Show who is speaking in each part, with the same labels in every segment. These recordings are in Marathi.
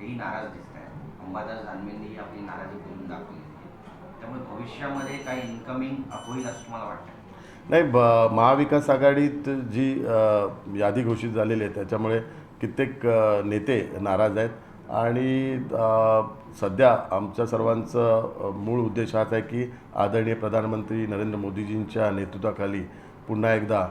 Speaker 1: हेही नाराज दिसत आहे अंबादास दानवेंनी आपली नाराजी बोलून दाखवली त्यामुळे भविष्यामध्ये काही इन्कमिंग होईल असं तुम्हाला वाटतं
Speaker 2: नाही ब महाविकास आघाडीत जी यादी घोषित झालेली आहे त्याच्यामुळे कित्येक नेते नाराज आहेत. आणि सध्या आमच्या सर्वांचं मूळ उद्देश हाच आहे की आदरणीय प्रधानमंत्री नरेंद्र मोदीजींच्या नेतृत्वाखाली पुन्हा एकदा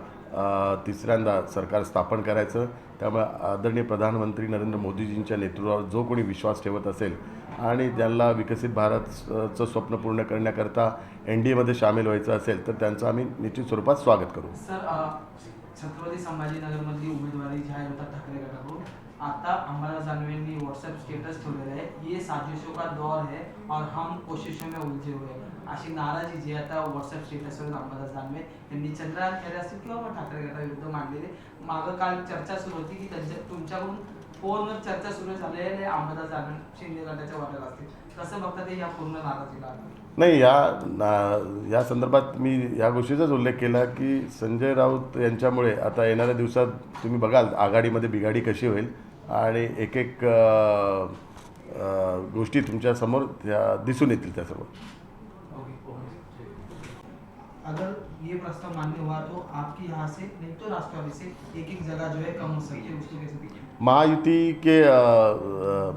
Speaker 2: तिसऱ्यांदा सरकार स्थापन करायचं. त्यामुळे आदरणीय प्रधानमंत्री नरेंद्र मोदीजींच्या नेतृत्वावर जो कोणी विश्वास ठेवत असेल आणि ज्यांना विकसित भारतचं स्वप्न पूर्ण करण्याकरता एन डी एमध्ये सामील व्हायचं असेल तर त्यांचं आम्ही निश्चित स्वरूपात स्वागत करू.
Speaker 3: सर छत्रपती संभाजीनगरमधली उमेदवारी जाहीर होतात ठाकरे आता आता अंबादास ने व्हॉट्सअप स्टेटस ठेवलेलं आहे. ये साजिशों का दौर है और हम कोशिशों में उलझे हुए हैं. अशी नाराजी जी आता व्हॉट्सअप स्टेटसवर अंबाला जानवे यांनी चंद्रकांत खैरे असतील किंवा मग ठाकरे गटाविरुद्ध मांडलेले. मागं काल चर्चा सुरू होती की त्यांच्या तुमच्याकडून फोनवर चर्चा सुरू झाली आहे. अंबादास दानवे शिंदे गटाच्या वाट्याला असतील. कसं बघता ते या पूर्ण नाराजीला
Speaker 2: नाही या ना- या संदर्भात मी या गोष्टीचाच उल्लेख केला की संजय राऊत यांच्यामुळे आता येणाऱ्या दिवसात तुम्ही बघाल आघाडीमध्ये बिघाडी कशी होईल. आणि एक एक गोष्टी तुमच्यासमोर त्या दिसून येतील त्यासमोर.
Speaker 3: अगर ये प्रस्ताव मान्य हुआ तो आपकी यहाँ से नहीं तो राष्ट्रवादी से एक एक जगह जो है कम हो सकती है उसको कैसे देखिए।
Speaker 2: महायुति के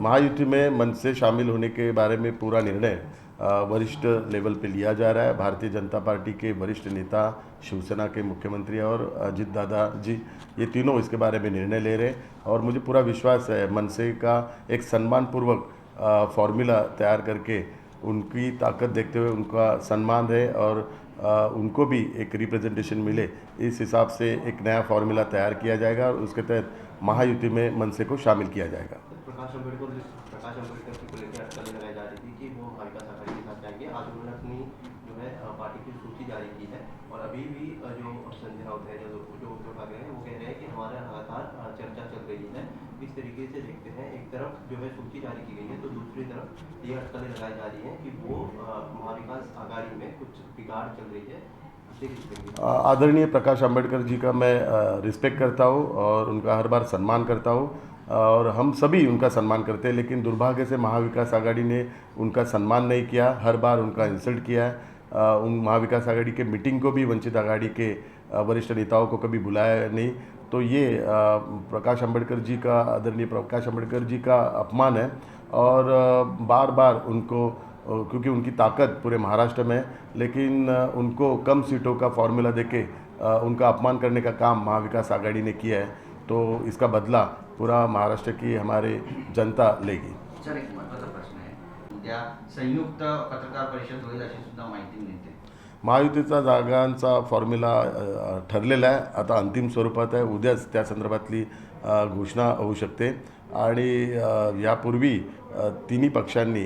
Speaker 2: महायुति में मन से शामिल होने के बारे में पूरा निर्णय वरिष्ठ लेवल पे लिया जा रहा है। भारतीय जनता पार्टी के वरिष्ठ नेता शिवसेना के मुख्यमंत्री और अजित दादा जी ये तीनों इसके बारे में निर्णय ले रहे हैं और मुझे पूरा विश्वास है मनसे का एक सम्मानपूर्वक फॉर्मूला तैयार करके उनकी ताकत देखते हुए उनका सम्मान रहे और अ, उनको भी एक रिप्रेजेंटेशन मिले। इस हिसाब से एक नया फार्मूला तैयार किया जाएगा और उसके तहत महायुति में मनसे को शामिल किया जाएगा
Speaker 4: प्रकाश अंबेडकर जी को लेकर अटकलें लगाई जा रही थी कि वो विकास आघाड़ी के साथ जाएँगे आज उन्होंने अपनी जो है अ, पार्टी की सूची जारी की है। और अभी भी जो संजय राउत है जो जो उद्धव ठाकरे हैं वो कह रहे हैं कि हमारा लगातार चर्चा चल रही है। इस तरीके से देखते हैं एक तरफ़ जो है सूची जारी की गई है तो दूसरी तरफ़ ये अटकलें लगाई जा रही हैं कि वो अ, महाविकास आघाड़ी में कुछ बिगाड़ चल रही है।
Speaker 2: आदरणीय प्रकाश अंबेडकर जी का मैं रिस्पेक्ट करता हूँ और उनका हर बार सम्मान करता हूँ। और हम सभी उनका सम्मान करते हैं लेकिन दुर्भाग्य से महाविकास आघाड़ी ने उनका सम्मान नहीं किया हर बार उनका इंसल्ट किया है। उन महाविकास आघाड़ी के मीटिंग को भी, वंचित आघाड़ी के वरिष्ठ नेताओं को कभी बुलाया नहीं। तो ये प्रकाश अंबेडकर जी का, आदरणीय प्रकाश अंबेडकर जी का अपमान है और बार बार उनको क्योंकि उनकी ताकत पूरे महाराष्ट्र में लेकिन उनको कम सीटों का फॉर्मूला देके उनका अपमान करने का काम महाविकास आघाड़ी ने किया है। तो इसका बदला पूरा महाराष्ट्र की हमारी जनता लेगी।
Speaker 1: उद्या संयुक्त पत्रकार परिषद होईल अशी सुद्धा माहिती मिळते.
Speaker 2: महायुतीचा जागांचा फॉर्म्युला ठरलेला आहे. आता अंतिम स्वरूपात आहे. उद्याच त्या संदर्भातली घोषणा होऊ शकते. आणि यापूर्वी तिन्ही पक्षांनी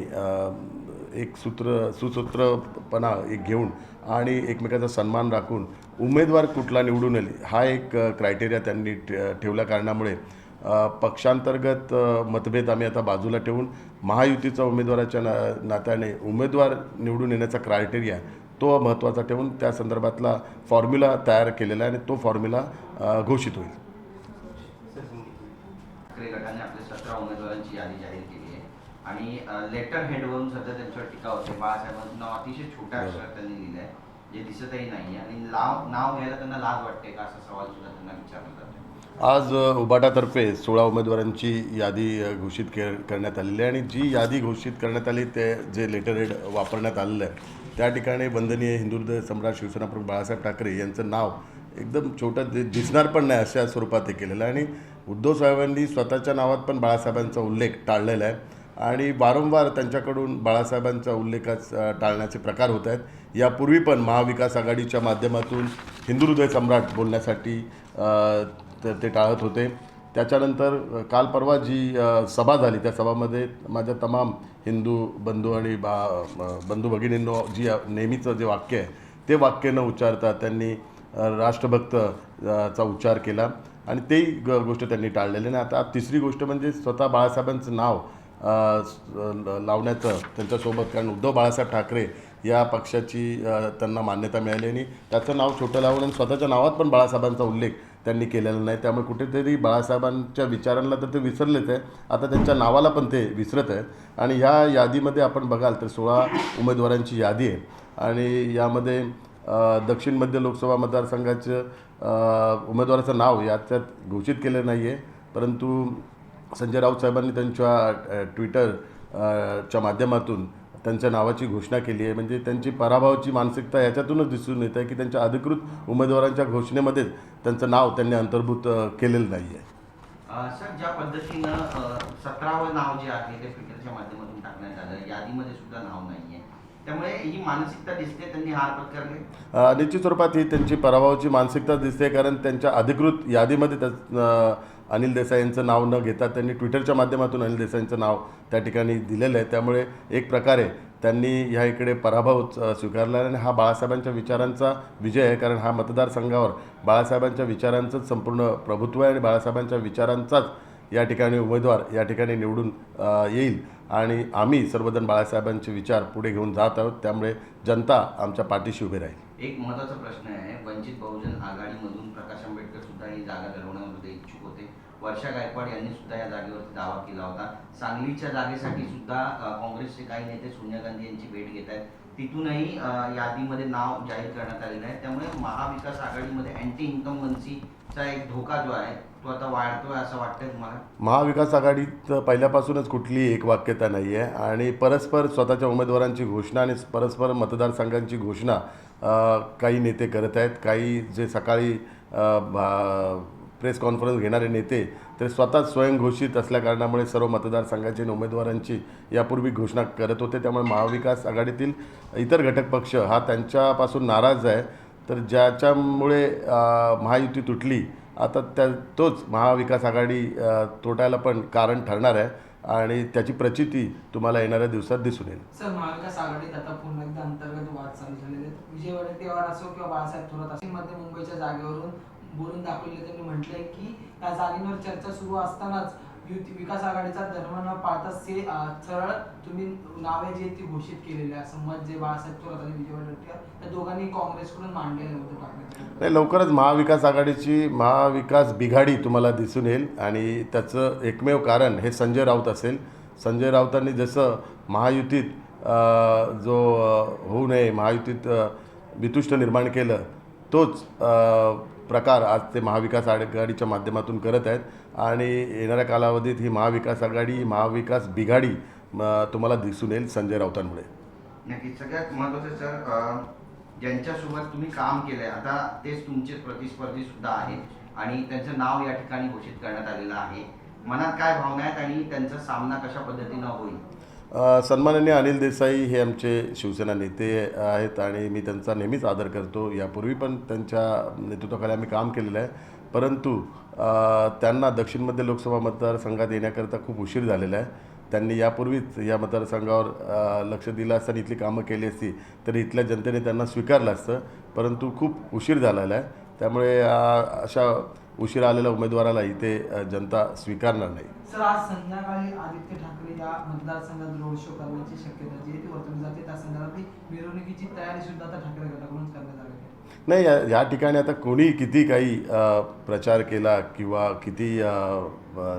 Speaker 2: एक सूत्र सुसूत्रपणा एक घेऊन आणि एकमेकाचा सन्मान राखून उमेदवार कुठला निवडून येईल हा एक क्रायटेरिया त्यांनी ठे- ठेवल्या कारणामुळे पक्षांतर्गत मतभेद आम्ही आता बाजूला ठेवून महायुतीचा उमेदवाराच्या ना नात्याने उमेदवार निवडून येण्याचा क्रायटेरिया तो महत्त्वाचा ठेवून त्या संदर्भातला फॉर्म्युला तयार केलेला आहे आणि तो फॉर्म्युला घोषित होईल.
Speaker 1: ठाकरे गटाने आपल्या सतरा उमेदवारांची यादी जाहीर केली आहे. आणि लेटर हेडवरून सध्या त्यांच्यावर टीका होते. बाळासाहेबांचं नाव अतिशय छोट्या अक्षरात त्यांनी लिहिलं आहे जे दिसतही नाही आणि नाव नाव घ्यायला त्यांना लाज वाटते का? असा सवाल सुद्धा त्यांना विचारला जातो
Speaker 2: आज उबाटातर्फे सोळा उमेदवारांची यादी घोषित के करण्यात आलेली आहे आणि जी यादी घोषित करण्यात आली ते जे लेटर हेड वापरण्यात आलेलं आहे त्या ठिकाणी वंदनीय हिंदू सम्राट शिवसेना प्रमुख बाळासाहेब ठाकरे यांचं नाव एकदम छोटं दि- दिसणार पण नाही अशा स्वरूपात हे केलेलं आहे. आणि उद्धव साहेबांनी स्वतःच्या नावात पण बाळासाहेबांचा उल्लेख टाळलेला आहे. आणि वारंवार त्यांच्याकडून बाळासाहेबांचा उल्लेखाच टाळण्याचे प्रकार होत आहेत. यापूर्वी पण महाविकास आघाडीच्या माध्यमातून हिंदू हृदय सम्राट बोलण्यासाठी तर ते टाळत होते. त्याच्यानंतर काल परवा जी सभा झाली त्या सभामध्ये माझ्या तमाम हिंदू बंधू आणि बा बंधू भगिनींनो जी नेहमीचं जे वाक्य आहे ते वाक्य न उच्चारता त्यांनी राष्ट्रभक्त चा उच्चार केला आणि तेही ग गोष्ट त्यांनी टाळलेली आणि आता तिसरी गोष्ट म्हणजे स्वतः बाळासाहेबांचं नाव लावण्याचं त्यांच्यासोबत कारण उद्धव बाळासाहेब ठाकरे या पक्षाची त्यांना मान्यता मिळाली आणि त्याचं नाव छोटं लावून आणि स्वतःच्या नावात पण बाळासाहेबांचा उल्लेख त्यांनी केलेलं नाही. त्यामुळे कुठेतरी बाळासाहेबांच्या विचारांना तर ते विसरलेच आहे. आता त्यांच्या नावाला पण ते विसरत आहेत. आणि ह्या यादीमध्ये आपण बघाल तर सोळा उमेदवारांची यादी आहे. आणि यामध्ये दक्षिण मध्य लोकसभा मतदारसंघाचं उमेदवाराचं नाव याच्यात घोषित केलं नाही आहे परंतु संजय राऊत साहेबांनी त्यांच्या ट्विटरच्या ट्विटर च्या माध्यमातून त्यांच्या नावाची घोषणा केली आहे. म्हणजे त्यांची पराभवाची मानसिकता याच्यातूनच दिसून येत आहे की त्यांच्या अधिकृत उमेदवारांच्या घोषणेमध्येच त्यांचं नाव त्यांनी अंतर्भूत केलेलं नाही आहे.
Speaker 1: सर ज्या पद्धतीनं सतरावं नाव जे आहे ते ट्विटरच्या माध्यमातून टाकण्यात आलं यादीमध्ये सुद्धा नाव नाही आहे त्यामुळे ही मानसिकता दिसते त्यांनी
Speaker 2: निश्चित स्वरूपात ही त्यांची पराभवाची मानसिकता दिसते कारण त्यांच्या अधिकृत यादीमध्ये त्या अनिल देसाई यांचं नाव न घेता त्यांनी ट्विटरच्या माध्यमातून अनिल देसाईंचं नाव त्या ठिकाणी दिलेलं आहे. त्यामुळे एक प्रकारे त्यांनी ह्या इकडे पराभव स्वीकारला आहे. आणि हा बाळासाहेबांच्या विचारांचा विजय आहे कारण हा मतदारसंघावर बाळासाहेबांच्या विचारांचंच संपूर्ण प्रभुत्व आहे आणि बाळासाहेबांच्या विचारांचाच या ठिकाणी उमेदवार या ठिकाणी निवडून येईल. आणि आम्ही सर्वजण बाळासाहेबांचे विचार पुढे घेऊन जात आहोत. त्यामुळे जनता आमच्या पाठीशी उभी राहील.
Speaker 1: एक महत्त्वाचा प्रश्न आहे. वंचित बहुजन आघाडीमधून प्रकाश आंबेडकर सुद्धा ही जागा लढवण्यामध्ये इच्छुक होते. वर्षा गायकवाड यांनी सुद्धा या जागेवरती दावा केला होता. सांगलीच्या जागेसाठी सुद्धा काँग्रेसचे काही नेते सोनिया गांधी यांची भेट घेत आहेत. तिथूनही यादीमध्ये नाव जाहीर करण्यात आलेलं आहे. त्यामुळे महाविकास आघाडीमध्ये अँटी इन्कमन्सीचा एक धोका जो आहे तो आता वाढतोय असं वाटतंय तुम्हाला?
Speaker 2: महाविकास आघाडीत पहिल्यापासूनच कुठलीही एक वाक्यता नाही आहे आणि परस्पर स्वतःच्या उमेदवारांची घोषणा आणि परस्पर मतदारसंघांची घोषणा काही नेते करत आहेत काही जे सकाळी प्रेस कॉन्फरन्स घेणारे नेते ते स्वतःच स्वयंघोषित असल्याकारणामुळे सर्व मतदारसंघाची उमेदवारांची यापूर्वी घोषणा करत होते. त्यामुळे महाविकास आघाडीतील इतर घटक पक्ष हा त्यांच्यापासून नाराज आहे. तर ज्याच्यामुळे महायुती तुटली आता त्या तोच महाविकास आघाडी तोटायला पण कारण ठरणार आहे. आणि त्याची प्रचिती तुम्हाला येणाऱ्या दिवसात दिसून येईल.
Speaker 3: सर महाविकास आघाडीत आता पुन्हा एकदा अंतर्गत वाद चालू झालेले विजय वडेट्टीवार असो किंवा बाळासाहेब थोरात असो मध्ये मुंबईच्या जागेवरून बोलून दाखवले त्यांनी म्हटलंय की त्या जागेवर चर्चा सुरू असतानाच युती विकास आघाडीचा धर्म न पाळता से सरळ तुम्ही नावे जे ती घोषित केलेली आहे. असं मत जे बाळासाहेब थोरात आणि विजय वडेट्टीवार त्या दोघांनी काँग्रेसकडून मांडलेलं होतं ठाकरे
Speaker 2: नाही लवकरच महाविकास आघाडीची महाविकास बिघाडी तुम्हाला दिसून येईल आणि त्याचं एकमेव कारण हे संजय राऊत असेल. संजय राऊतांनी जसं महायुतीत जो होऊ नये महायुतीत वितुष्ट निर्माण केलं तोच प्रकार आज ते महाविकास आघाडीच्या माध्यमातून करत आहेत. आणि येणाऱ्या कालावधीत ही महाविकास आघाडी महाविकास बिघाडी तुम्हाला दिसून येईल संजय राऊतांमुळे.
Speaker 1: नक्कीच. सगळ्यात महत्वाचं सर ज्यांच्यासोबत तुम्ही काम केलंय आता तेच तुमचे प्रतिस्पर्धी सुद्धा आहेत आणि त्यांचं नाव या ठिकाणी घोषित करण्यात आलेलं आहे. मनात काय भावना आहेत आणि त्यांचा सामना कशा पद्धतीनं होईल?
Speaker 2: सन्माननीय अनिल देसाई हे आमचे शिवसेना नेते आहेत आणि मी त्यांचा नेहमीच आदर करतो. यापूर्वी पण त्यांच्या नेतृत्वाखाली आम्ही काम केलेलं आहे. परंतु त्यांना दक्षिणमध्ये लोकसभा मतदारसंघात येण्याकरता खूप उशीर झालेला आहे. त्यांनी यापूर्वीच या मतदारसंघावर लक्ष दिलं असतं आणि इथली कामं केली असती तरी इथल्या जनतेने त्यांना स्वीकारलं असतं. परंतु खूप उशीर झालेला आहे. त्यामुळे अशा उशीर आलेल्या उमेदवाराला इथे जनता स्वीकारणार नाही.
Speaker 3: सर आज संध्याकाळी आदित्य ठाकरे या मतदारसंघात रोड शो करण्याची शक्यता जी ती वर्तवली जाते. त्या संदर्भातली मिरवणुकीची तयारी सुद्धा आता ठाकरे गटाकडून करण्यात आली
Speaker 2: नाही या या ठिकाणी आता कोणी किती काही प्रचार केला किंवा किती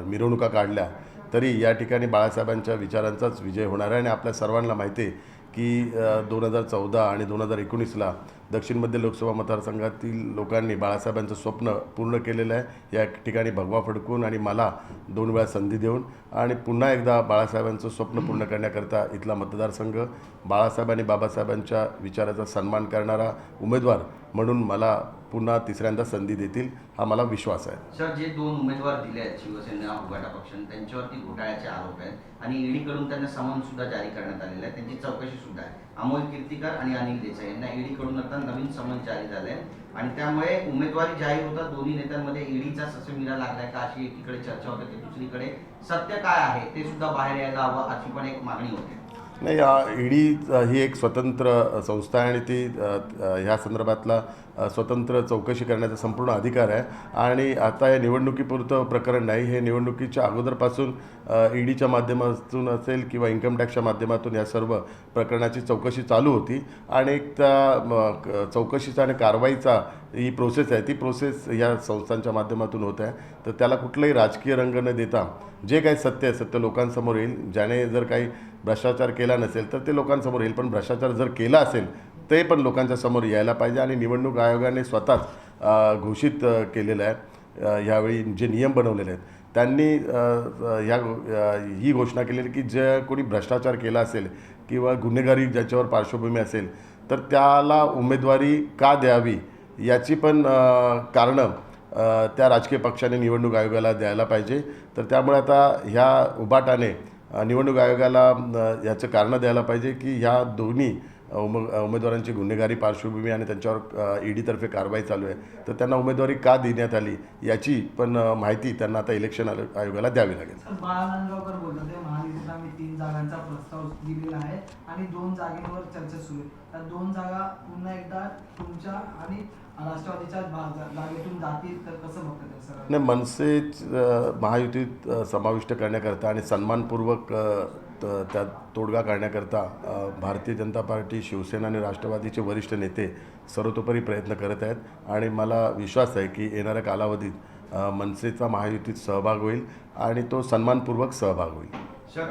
Speaker 2: मिरवणुका काढल्या तरी या ठिकाणी बाळासाहेबांच्या विचारांचाच विजय होणार आहे. आणि आपल्या सर्वांना माहिती आहे की दोन हजार चौदा आणि दोन हजार एकोणीसला दक्षिण मध्य लोकसभा मतदारसंघातील लोकांनी बाळासाहेबांचं स्वप्न पूर्ण केलेलं आहे. या ठिकाणी भगवा फडकून आणि मला दोन वेळा संधी देऊन आणि पुन्हा एकदा बाळासाहेबांचं स्वप्न पूर्ण करण्याकरता इथला मतदारसंघ बाळासाहेब आणि बाबासाहेबांच्या विचाराचा सन्मान करणारा उमेदवार म्हणून मला पुन्हा तिसऱ्यांदा संधी देतील हा मला विश्वास आहे.
Speaker 1: सर जे दोन उमेदवार दिले आहेत शिवसेना उघाटा पक्षाने त्यांच्यावरती घोटाळ्याचे आरोप आहेत आणि ईडीकडून त्यांना समन सुद्धा जारी करण्यात आलेला आहे. त्यांची चौकशी सुद्धा आहे. अमोल कीर्तिकर आणि अनिल देसाई यांना ईडीकडून आता नवीन समन जारी झालंय आणि त्यामुळे उमेदवारी जाहीर होता दोन्ही नेत्यांमध्ये ईडीचा ससेमिरा लागलाय का अशी एकीकडे चर्चा होते तर दुसरीकडे सत्य काय आहे ते सुद्धा बाहेर यायला हवं अशी पण एक मागणी होते.
Speaker 2: नाही ईडी ही एक स्वतंत्र संस्था आहे आणि ती ह्या संदर्भातला स्वतंत्र चौकशी करण्याचा संपूर्ण अधिकार आहे. आणि आता या निवडणुकीपुरतं प्रकरण नाही. हे निवडणुकीच्या अगोदरपासून ईडीच्या माध्यमातून असेल किंवा इन्कम टॅक्सच्या माध्यमातून या सर्व प्रकरणाची चौकशी चालू होती. आणि एक त्या क- चौकशीचा आणि कारवाईचा ही प्रोसेस आहे. ती प्रोसेस या संस्थांच्या माध्यमातून होत आहे. तर त्याला कुठलंही राजकीय रंग न देता जे काही सत्य आहे सत्य लोकांसमोर येईल. ज्याने जर काही भ्रष्टाचार केला नसेल तर ते लोकांसमोर येईल. पण भ्रष्टाचार जर केला असेल ते पण लोकांच्या समोर यायला पाहिजे आणि निवडणूक आयोगाने स्वतःच घोषित केलेलं आहे. ह्यावेळी यावेळी जे नियम बनवलेले आहेत त्यांनी ह्या ही घोषणा केलेली की जे कोणी भ्रष्टाचार केला असेल किंवा गुन्हेगारी ज्याच्यावर पार्श्वभूमी असेल तर त्याला उमेदवारी का द्यावी याची पण कारणं त्या राजकीय पक्षाने निवडणूक आयोगाला द्यायला पाहिजे. तर त्यामुळे आता ह्या उबाटाने निवडणूक आयोगाला याचं कारणं द्यायला पाहिजे की ह्या दोन्ही उम उमेदवारांची गुन्हेगारी पार्श्वभूमी आणि त्यांच्यावर ईडीतर्फे कारवाई चालू आहे. तर त्यांना उमेदवारी का देण्यात आली याची पण माहिती त्यांना आता इलेक्शन आयो- आयोगाला द्यावी लागेल.
Speaker 3: तीन जागांचा प्रस्ताव दिलेला आहे आणि दोन जागेवर चर्चा सुरू आहे. त्या दोन जागा पुन्हा एकदा तुमच्या आणि
Speaker 2: नाही मनसे महायुतीत समाविष्ट करण्याकरता आणि सन्मानपूर्वक तर त्यात तोडगा काढण्याकरता भारतीय जनता पार्टी शिवसेना आणि राष्ट्रवादीचे वरिष्ठ नेते सर्वतोपरी प्रयत्न करत आहेत. आणि मला विश्वास आहे की येणाऱ्या कालावधीत मनसेचा महायुतीत सहभाग होईल आणि तो सन्मानपूर्वक सहभाग होईल.
Speaker 1: सर